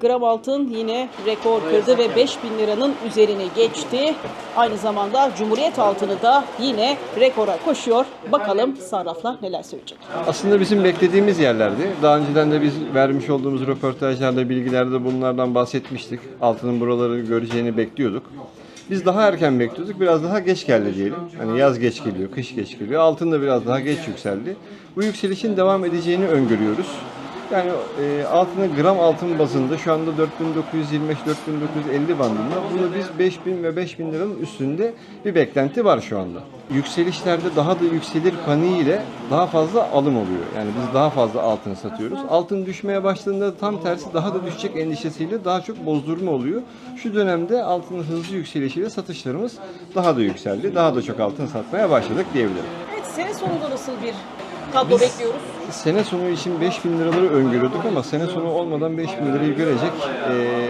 Gram altın yine rekor kırdı ve 5000 liranın üzerine geçti. Aynı zamanda Cumhuriyet altını da yine rekora koşuyor. Bakalım sarraflar neler söyleyecek. Aslında bizim beklediğimiz yerlerdi. Daha önceden de biz vermiş olduğumuz röportajlarda, bilgilerde bunlardan bahsetmiştik. Altının buraları göreceğini bekliyorduk. Biz daha erken bekliyorduk, biraz daha geç geldi diyelim. Hani yaz geç geliyor, kış geç geliyor. Altın da biraz daha geç yükseldi. Bu yükselişin devam edeceğini öngörüyoruz. Yani e, altını gram altın bazında şu anda 4925-4950 bandında. Bunu biz 5000 ve 5000 liranın üstünde bir beklenti var şu anda. Yükselişlerde daha da yükselir paniğiyle daha fazla alım oluyor. Yani biz daha fazla altın satıyoruz. Altın düşmeye başladığında tam tersi daha da düşecek endişesiyle daha çok bozdurma oluyor. Şu dönemde altının hızlı yükselişiyle satışlarımız daha da yükseldi. Daha da çok altın satmaya başladık diyebilirim. Sene sonunda nasıl bir tablo bekliyoruz? Sene sonu için 5000 liraları öngörüyorduk ama sene sonu olmadan 5000 lirayı görecek. Ee,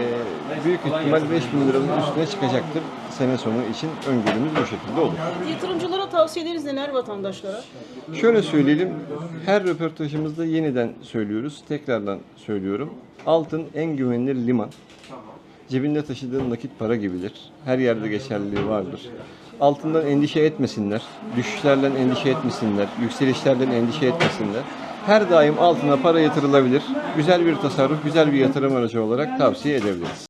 büyük ihtimal 5000 liranın üstüne çıkacaktır. Sene sonu için öngörümüz bu şekilde olur. Yatırımcılara tavsiyeleriniz neler vatandaşlara? Şöyle söyleyelim, her röportajımızda yeniden söylüyoruz, tekrardan söylüyorum. Altın en güvenilir liman. Cebinde taşıdığın nakit para gibidir. Her yerde geçerliliği vardır. Altından endişe etmesinler, düşüşlerden endişe etmesinler, yükselişlerden endişe etmesinler. Her daim altına para yatırılabilir. Güzel bir tasarruf, güzel bir yatırım aracı olarak tavsiye edebiliriz.